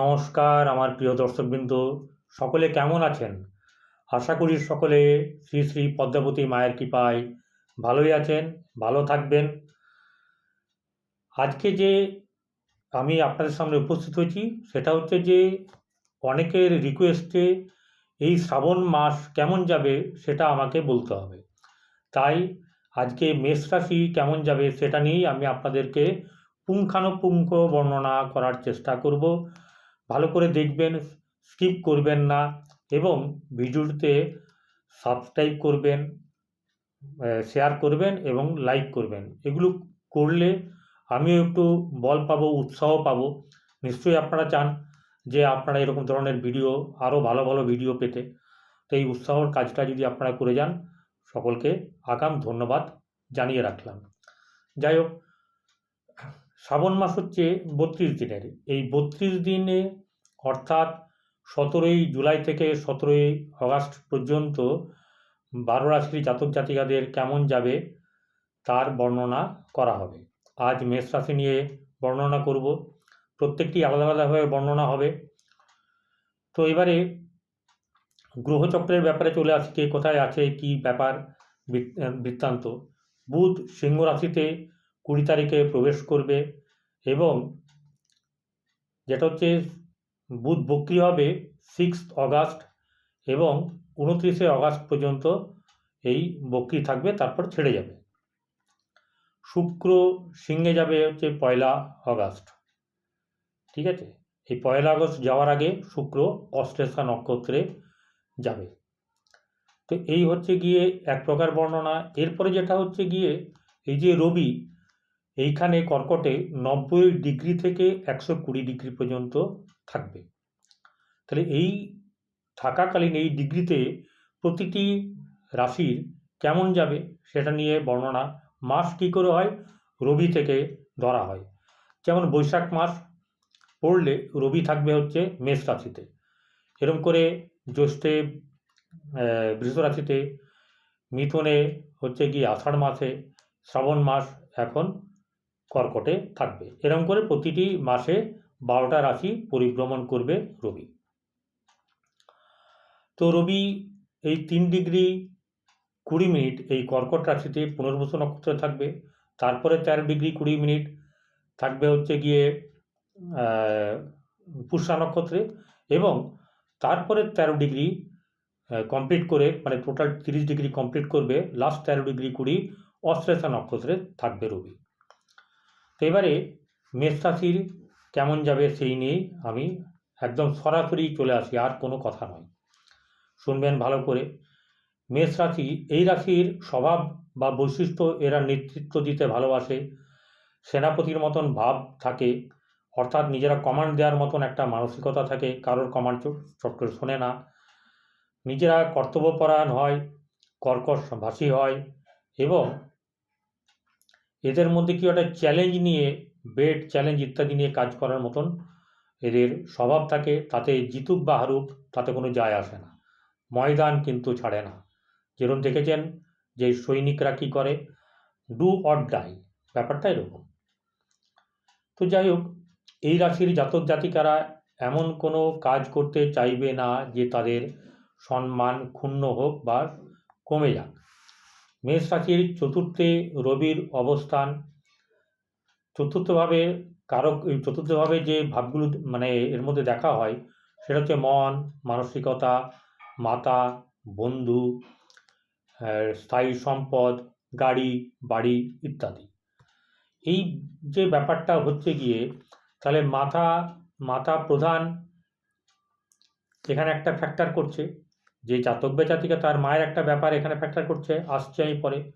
নমস্কার, আমার প্রিয় দর্শকবৃন্দ। সকলে কেমন আছেন? আশা করি সকলে শ্রী শ্রী পদ্মাবতী মায়ের কৃপায় ভালোই আছেন, ভালো থাকবেন। আজকে যে আমি আপনাদের সামনে উপস্থিত হয়েছি, সেটা হচ্ছে যে অনেকের রিকোয়েস্টে এই শ্রাবণ মাস কেমন যাবে সেটা আমাকে বলতে হবে। তাই আজকে মেষ রাশি কেমন যাবে সেটা নিয়েই আমি আপনাদেরকে পুঙ্খানুপুঙ্খ বর্ণনা করার চেষ্টা করব। ভালো করে দেখবেন স্কিপ করবেন না এবং ভিডিওতে সাবস্ক্রাইব করবেন শেয়ার করবেন এবং লাইক করবেন। এগুলো করলে আমিও একটু বল পাবো, উৎসাহ পাবো। নিশ্চয়ই আপনারা চান যে আপনারা এরকম ধরনের ভিডিও আরও ভালো ভালো ভিডিও পেতে। তো এই উৎসাহর কাজটা যদি আপনারা করে যান, সকলকে আগাম ধন্যবাদ জানিয়ে রাখলাম। যাই হোক শ্রাবণ মাস হচ্ছে বত্রিশ দিনের। এই বত্রিশ দিনে অর্থাৎ সতেরোই জুলাই থেকে সতেরোই আগস্ট পর্যন্ত বারো রাশির জাতক জাতিকাদের কেমন যাবে তার বর্ণনা করা হবে। আজ মেষ রাশি নিয়ে বর্ণনা করব। প্রত্যেকটি আলাদা আলাদাভাবে বর্ণনা হবে। তো এবারে গ্রহচক্রের ব্যাপারে চলে আসি, কে কোথায় আছে, কি ব্যাপার বৃত্তান্ত। বুধ সিংহ রাশিতে কুড়ি তারিখে প্রবেশ করবে এবং যেটা হচ্ছে বুধ বক্রি হবে সিক্স অগাস্ট এবং উনত্রিশে অগাস্ট পর্যন্ত এই বক্রি থাকবে, তারপর ছেড়ে যাবে। শুক্র সিংহে যাবে হচ্ছে পয়লা অগাস্ট ঠিক আছে? এই পয়লা আগস্ট যাওয়ার আগে শুক্র অশ্লেষা নক্ষত্রে যাবে। তো এই হচ্ছে গিয়ে এক প্রকার বর্ণনা। এরপরে যেটা হচ্ছে গিয়ে এই যে রবি এইখানে কর্কটে নব্বই ডিগ্রি থেকে একশো কুড়ি ডিগ্রি পর্যন্ত থাকবে। তাহলে এই থাকাকালীন এই ডিগ্রিতে প্রতিটি রাশির কেমন যাবে সেটা নিয়ে বর্ণনা মাস কী করে হয়? রবি থেকে ধরা হয়। যেমন বৈশাখ মাস পড়লে রবি থাকবে হচ্ছে মেষ রাশিতে। এরকম করে জ্যৈষ্ঠে বৃষ রাশিতে, মিথুনে হচ্ছে কি আষাঢ় মাসে, শ্রাবণ মাস এখন কর্কটে থাকবে। এরকম করে প্রতিটি মাসে বারোটা রাশি পরিভ্রমণ করবে রবি। তো রবি, এই তিন ডিগ্রি কুড়ি মিনিট এই কর্কট রাশিতে পুনর্বসু নক্ষত্রে থাকবে। তারপরে তেরো ডিগ্রি কুড়ি মিনিট থাকবে হচ্ছে গিয়ে পুষ্যা নক্ষত্রে এবং তারপরে তেরো ডিগ্রি কমপ্লিট করে মানে টোটাল তিরিশ ডিগ্রি কমপ্লিট করবে। লাস্ট তেরো ডিগ্রি কুড়ি অশ্লেষা নক্ষত্রে থাকবে রবি। এবারে মেষ কেমন যাবে সেই নিয়েই আমি একদম সরাসরি চলে আসি, আর কোনো কথা নয়। শুনবেন ভালো করে। মেষ রাশি, এই রাশির স্বভাব বা বৈশিষ্ট্য এরা নেতৃত্ব দিতে ভালোবাসে, সেনাপতির মতন ভাব থাকে, অর্থাৎ নিজেরা কমান্ড দেওয়ার মতন একটা মানসিকতা থাকে, কারোর কমান্ড চট করে শোনে না। নিজেরা কর্তব্যপরায়ণ হয় কর্কশ ভাষী হয়, এবং এদের মধ্যে কি একটা চ্যালেঞ্জ নিয়ে বেড চ্যালেঞ্জ ইত্যাদি নিয়ে কাজ করার মতন এদের স্বভাব থাকে, তাতে জিতুক বা হারুক, তাতে কোনো যায় আসে না। ময়দান কিন্তু ছাড়ে না। যেরকম দেখেছেন যে সৈনিকরা কি করে? ডু অর ডাই ব্যাপারটা এরকম। তো যাই হোক, এই রাশির জাতক জাতিকারা এমন কোনো কাজ করতে চাইবে না যে তাদের সম্মান ক্ষুণ্ণ হোক বা কমে যাক। মেষ রাশির চতুর্থে রবির অবস্থান। চতুর্থভাবে কারক চতুর্থভাবে যে ভাবগুলো মানে এর মধ্যে দেখা হয়, সেটা হচ্ছে মন, মানসিকতা, মাতা, বন্ধু স্থায়ী সম্পদ, গাড়ি, বাড়ি ইত্যাদি। এই যে ব্যাপারটা হচ্ছে গিয়ে, তাহলে মাথা মাথা প্রধান এখানে একটা ফ্যাক্টর করছে। যে জাতক বা তার মায়ের একটা ব্যাপার এখানে ফ্যাক্টর করছে, আসছে আমি পরে।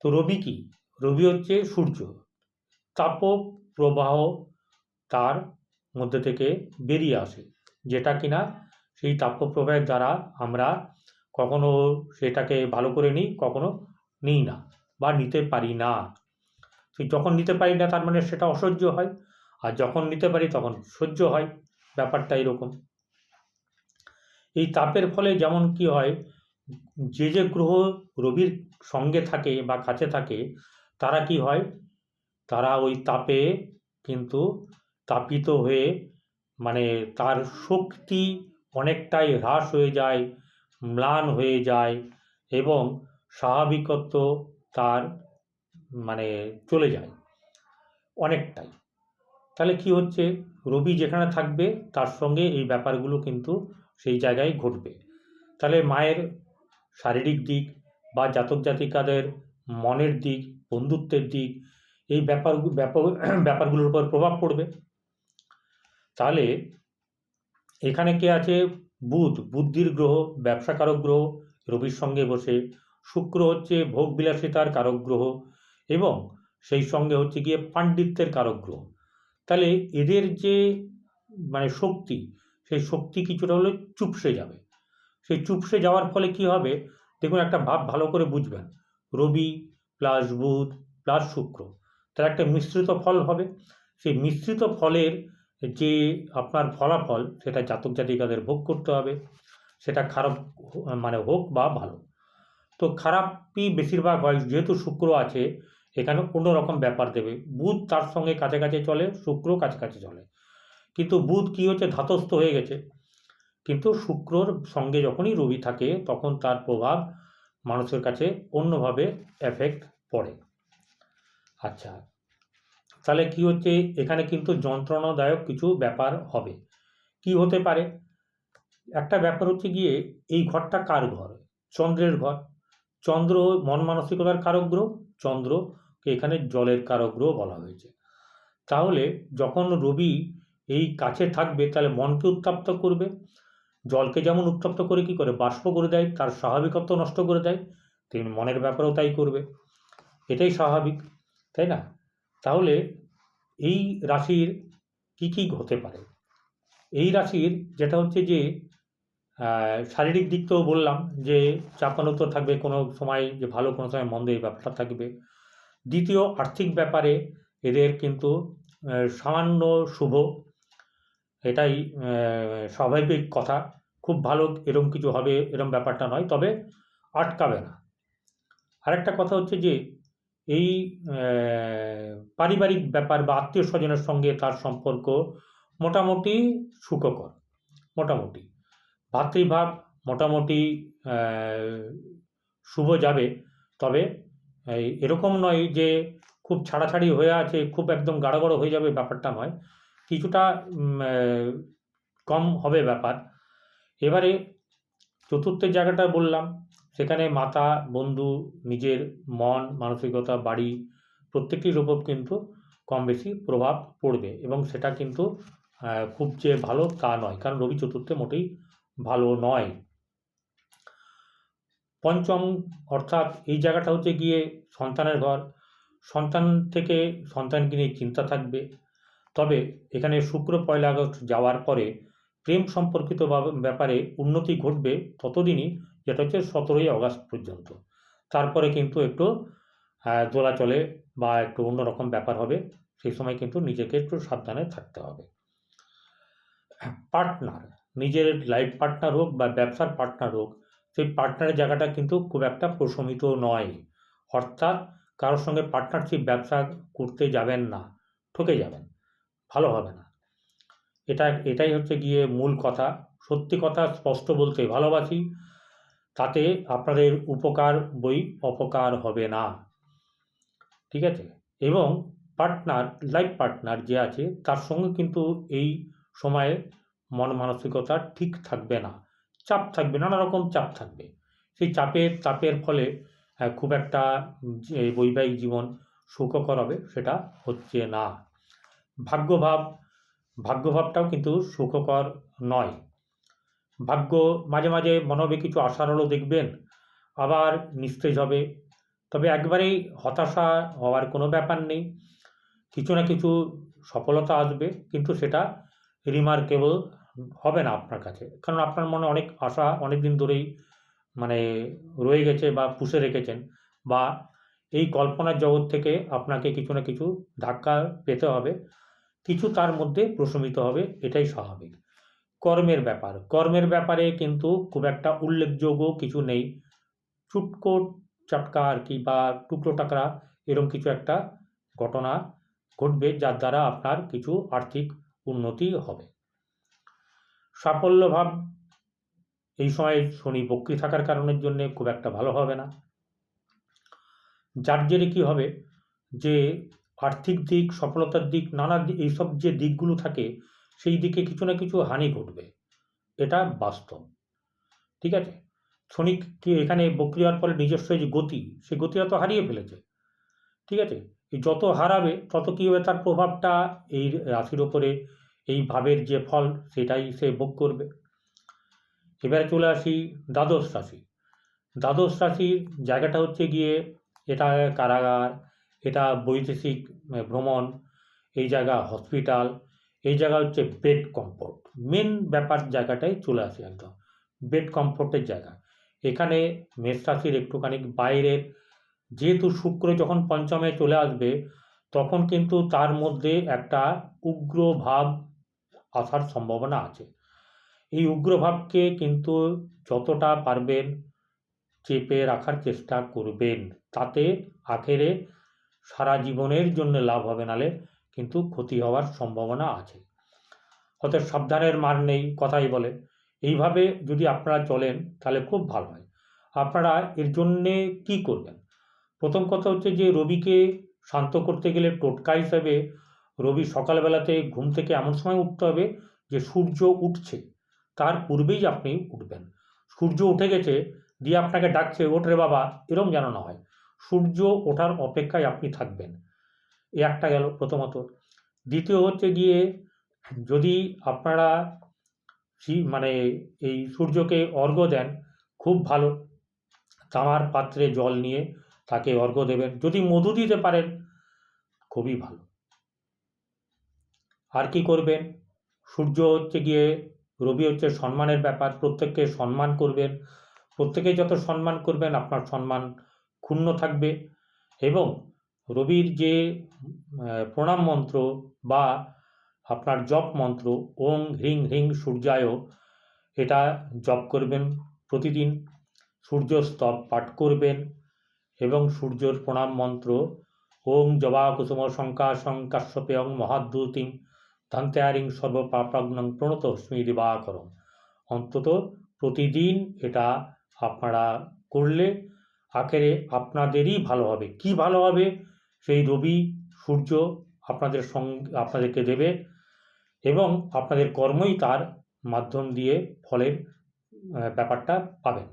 তো রবি কি? রবি হচ্ছে সূর্য। তাপ প্রবাহ তার মধ্যে থেকে বেরিয়ে আসে। যেটা কিনা সেই তাপপ্রবাহের দ্বারা আমরা কখনো সেটাকে ভালো করে নিই, কখনো নিই না বা নিতে পারি না। তো যখন নিতে পারি না তার মানে সেটা অসহ্য হয়। আর যখন নিতে পারি তখন সহ্য হয়। ব্যাপারটা এরকম। এই তাপের ফলে যেমন কি হয়, যে যে গ্রহ রবির সঙ্গে থাকে বা কাছে থাকে, তারা কি হয়? তারা ওই তাপে কিন্তু তাপিত হয়ে মানে তার শক্তি অনেকটাই হ্রাস হয়ে যায়, ম্লান হয়ে যায় এবং স্বাভাবিকত্ব তার মানে চলে যায় অনেকটাই। তাহলে কি হচ্ছে? রবি যেখানে থাকবে, তার সঙ্গে এই ব্যাপারগুলো কিন্তু সেই জায়গায় ঘটবে। তাহলে মায়ের শারীরিক দিক বা জাতক জাতিকাদের মনের দিক, বন্ধুত্বের দিক, এই ব্যাপার ব্যাপার ব্যাপারগুলোর উপর প্রভাব পড়বে। তাহলে এখানে কে আছে? বুধ। বুদ্ধির গ্রহ, ব্যবসাকারক গ্রহ, রবির সঙ্গে বসে। শুক্র হচ্ছে ভোগ বিলাসিতার কারক গ্রহ এবং সেই সঙ্গে হচ্ছে গিয়ে পাণ্ডিত্যের কারক গ্রহ। তাহলে এদের যে মানে শক্তি সেই শক্তি কিছুটা হলে চুপসে যাবে। সেই চুপসে যাওয়ার ফলে কি হবে? দেখুন, একটা ভাব ভালো করে বুঝবেন। রবি প্লাস বুধ প্লাস শুক্র, তার একটা মিশ্রিত ফল হবে। সেই মিশ্রিত ফলের যে আপনার ফলাফল, সেটা জাতক জাতিকাদের ভোগ করতে হবে। সেটা খারাপ মানে হোক বা ভালো। তো খারাপই বেশিরভাগ হয়, যেহেতু শুক্র আছে, এখানে অন্যরকম ব্যাপার দেবে। বুধ তার সঙ্গে কাছাকাছি চলে, শুক্র কাছাকাছি চলে। কিন্তু বুধ কী হচ্ছে? ধাতস্থ হয়ে গেছে। কিন্তু শুক্রর সঙ্গে যখনই রবি থাকে, তখন তার প্রভাব মানুষের কাছে অন্যভাবে এফেক্ট পড়ে। আচ্ছা তাহলে কি হচ্ছে? এখানে কিন্তু যন্ত্রণাদায়ক কিছু ব্যাপার হবে। কি হতে পারে? একটা ব্যাপার হচ্ছে গিয়ে, এই ঘরটা কার ঘর? চন্দ্রের ঘর। চন্দ্র মন মানসিকতার কারক গ্রহ চন্দ্রকে এখানে জলের কারক গ্রহ বলা হয়েছে। তাহলে যখন রবি এই কাছে থাকবে, তাহলে মনকে উত্তপ্ত করবে। জলকে যেমন উত্তপ্ত করে কি করে? বাষ্প করে দেয়, তার স্বাভাবিকত্ব নষ্ট করে দেয়, তেমনি মনের ব্যাপারেও তাই করবে। এটাই স্বাভাবিক, তাই না? তাহলে এই রাশির কি কি হতে পারে? এই রাশির যেটা হচ্ছে যে শারীরিক দিক তো বললাম যে চাপানুত্তর থাকবে কোনো সময় যে ভালো, কোনো সময় মন্দ এই ব্যাপারটা থাকবে। দ্বিতীয় আর্থিক ব্যাপারে এদের কিন্তু সামান্য শুভ এটাই স্বাভাবিক কথা। খুব ভালো এরম কিছু হবে, এরম ব্যাপারটা নয়, তবে আটকাবে না। আরেকটা কথা হচ্ছে যে, এই পারিবারিক ব্যাপার বা আত্মীয় স্বজনের সঙ্গে তার সম্পর্ক মোটামুটি সুখকর, মোটামুটি। ভাতৃভাব মোটামুটি শুভ যাবে, তবে এরকম নয় যে খুব ছাড়াছাড়ি হয়ে আছে, খুব একদম গাঢ় হয়ে যাবে, ব্যাপারটা নয়। কিছুটা কম হবে ব্যাপার। এবারে চতুর্থের জায়গাটা বললাম, সেখানে মাতা, বন্ধু, নিজের মন, মানসিকতা, বাড়ি প্রত্যেকটির উপর কিন্তু কম বেশি প্রভাব পড়বে এবং সেটা কিন্তু খুব যে ভালো তা নয়, কারণ রবি চতুর্থে মোটেই ভালো নয়। পঞ্চম অর্থাৎ এই জায়গাটা হচ্ছে গিয়ে সন্তানের ঘর। সন্তান থেকে সন্তানকে নিয়ে চিন্তা থাকবে তবে এখানে শুক্র পয়লা আগস্ট যাওয়ার পরে প্রেম সম্পর্কিত ব্যাপারে উন্নতি ঘটবে ততদিনই, যেটা হচ্ছে সতেরোই আগস্ট পর্যন্ত। তারপরে কিন্তু একটু দোলাচলে বা একটু অন্যরকম ব্যাপার হবে, সেই সময় কিন্তু নিজেকে একটু সাবধানে থাকতে হবে। পার্টনার, নিজের লাইফ পার্টনার হোক বা ব্যবসার পার্টনার হোক, সেই পার্টনারের জায়গাটা কিন্তু খুব একটা প্রশমিত নয়। অর্থাৎ কারোর সঙ্গে পার্টনারশিপ, ব্যবসা করতে যাবেন না, ঠকে যাবেন। ভালো হবে না। এটা, এটাই হচ্ছে গিয়ে মূল কথা। সত্যি কথা স্পষ্ট বলতে ভালোবাসি, তাতে আপনাদের উপকার বই অপকার হবে না। ঠিক আছে? এবং পার্টনার লাইফ পার্টনার যে আছে, তার সঙ্গে কিন্তু এই সময়ে মন মানসিকতা ঠিক থাকবে না। চাপ থাকবে, নানা রকম চাপ থাকবে। সেই চাপের চাপের ফলে খুব একটা বৈবাহিক জীবন সুখকর হবে, সেটা হচ্ছে না। ভাগ্যভাব, ভাগ্যভাবটাও কিন্তু সুখকর নয়। ভাগ্য মাঝে মাঝে মনবে কিছু আশার আলো দেখবেন, আবার নিস্তেজ হবে। তবে একবারেই হতাশা হওয়ার কোনো ব্যাপার নেই। কিছু না কিছু সফলতা আসবে, কিন্তু সেটা রিমার্কেবল হবে না আপনার কাছে। কারণ আপনার মনে অনেক আশা অনেক দিন ধরেই মানে রয়ে গেছে বা পুষে রেখেছেন বা এই কল্পনার জগৎ থেকে আপনাকে কিছু না কিছু ধাক্কা পেতে হবে। কিছু তার মধ্যে প্রশমিত হবে, এটাই স্বাভাবিক। কর্মের ব্যাপার। কর্মের ব্যাপারে কিন্তু খুব একটা উল্লেখযোগ্য কিছু নেই। চুটকো চাটকা আর কি বা টুকরো টাকরা এরকম কিছু একটা ঘটনা ঘটবে যার দ্বারা আপনার কিছু আর্থিক উন্নতি হবে। সাফল্য ভাব এই সময় শনি বক্রি থাকার কারণের জন্যে খুব একটা ভালো হবে না। যার জেরে কী হবে যে আর্থিক দিক, সফলতার দিক, নানা এইসব যে দিকগুলো থাকে, সেই দিকে কিছু না কিছু হানি ঘটবে। এটা বাস্তব। ঠিক আছে? শনি কি এখানে বক্রি হওয়ার ফলে নিজস্ব যে গতি সে গতিটা তো হারিয়ে ফেলেছে। ঠিক আছে? যত হারাবে, তত কী হবে তার প্রভাবটা এই রাশির ওপরে, এই ভাবের যে ফল, সেটাই সে ভোগ করবে। এবারে চলে আসি দ্বাদশ রাশি। দ্বাদশ রাশির জায়গাটা হচ্ছে গিয়ে, এটা কারাগার এটা বৈদেশিক ভ্রমণ, এই জায়গা হসপিটাল এই জায়গা হচ্ছে বেড কমফোর্ট মেন ব্যাপার জায়গাটাই চলে আসে একদম বেড কমফোর্টের জায়গা। এখানে মেষ রাশির একটুখানি বাইরের, যেহেতু শুক্র যখন পঞ্চমে চলে আসবে, তখন কিন্তু তার মধ্যে একটা উগ্র ভাব আসার সম্ভাবনা আছে। এই উগ্রভাবকে কিন্তু যতটা পারবেন চেপে রাখার চেষ্টা করবেন, তাতে আখেরে সারা জীবনের জন্য লাভ হবে নালে কিন্তু ক্ষতি হওয়ার সম্ভাবনা আছে। অতএব সাবধানের মার নেই, কথাই বলে। এইভাবে যদি আপনারা চলেন, তাহলে খুব ভালো হয়। আপনারা এর জন্যে কি করবেন? প্রথম কথা হচ্ছে যে, রবিকে শান্ত করতে গেলে টোটকা হিসাবে রবি সকালবেলাতে ঘুম থেকে এমন সময় উঠতে হবে যে, সূর্য উঠছে। তার পূর্বেই আপনি উঠবেন। সূর্য উঠে গেছে, দিয়ে আপনাকে ডাকছে, ওঠ রে বাবা। এরম যেন না হয়। সূর্য ওঠার অপেক্ষায় আপনি থাকবেন। এ একটা গেল প্রথমত। দ্বিতীয় হচ্ছে গিয়ে, যদি আপনারা মানে এই সূর্যকে অর্ঘ্য দেন, খুব ভালো। তামার পাত্রে জল নিয়ে তাকে অর্ঘ্য দেবেন। যদি মধু দিতে পারেন, খুবই ভালো। আর কি করবেন? সূর্য হচ্ছে গিয়ে, রবি হচ্ছে সম্মানের ব্যাপার। প্রত্যেককে সম্মান করবেন। প্রত্যেকে যত সম্মান করবেন, আপনার সম্মান ক্ষুণ্ণ থাকবে এবং রবির যে প্রণাম মন্ত্র বা আপনার জপ মন্ত্র, ওং হ্রিং হ্রিং সূর্যায়, এটা জপ করবেন প্রতিদিন। সূর্য স্তব পাঠ করবেন এবং সূর্যর প্রণাম মন্ত্র, ওং জবা কুসুম শঙ্কা শঙ্কাশ্যপেয়ং মহাদ্যুতিং ধান্তেয়ারিং সর্বপাপ্রাগ্নং প্রণত স্মি দিবাকরম অন্তত প্রতিদিন এটা আপনারা করলে আখেরে আপনাদেরই ভালো হবে। কি ভালো হবে? সেই রবি, সূর্য আপনাদের সঙ্গে, আপনাদেরকে দেবে এবং আপনাদের কর্মই তার মাধ্যম দিয়ে ফলের ব্যাপারটা পাবেন।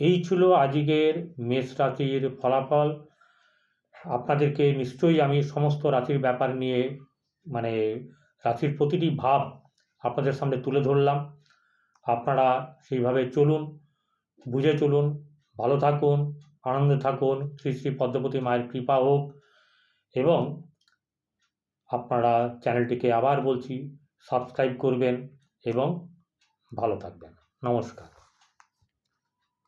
এই ছিল আজকের মেষ রাশির ফলাফল। আপনাদেরকে নিশ্চয়ই আমি সমস্ত রাশির ব্যাপার নিয়ে মানে রাশির প্রতিটি ভাব আপনাদের সামনে তুলে ধরলাম। আপনারা সেইভাবে চলুন, বুঝে চলুন ভালো থাকুন, আনন্দে থাকুন, শ্রী শ্রী পদ্মপতি মায়ের কৃপা হোক এবং আপনারা চ্যানেলটিকে আবার বলছি, সাবস্ক্রাইব করবেন এবং ভালো থাকবেন। নমস্কার।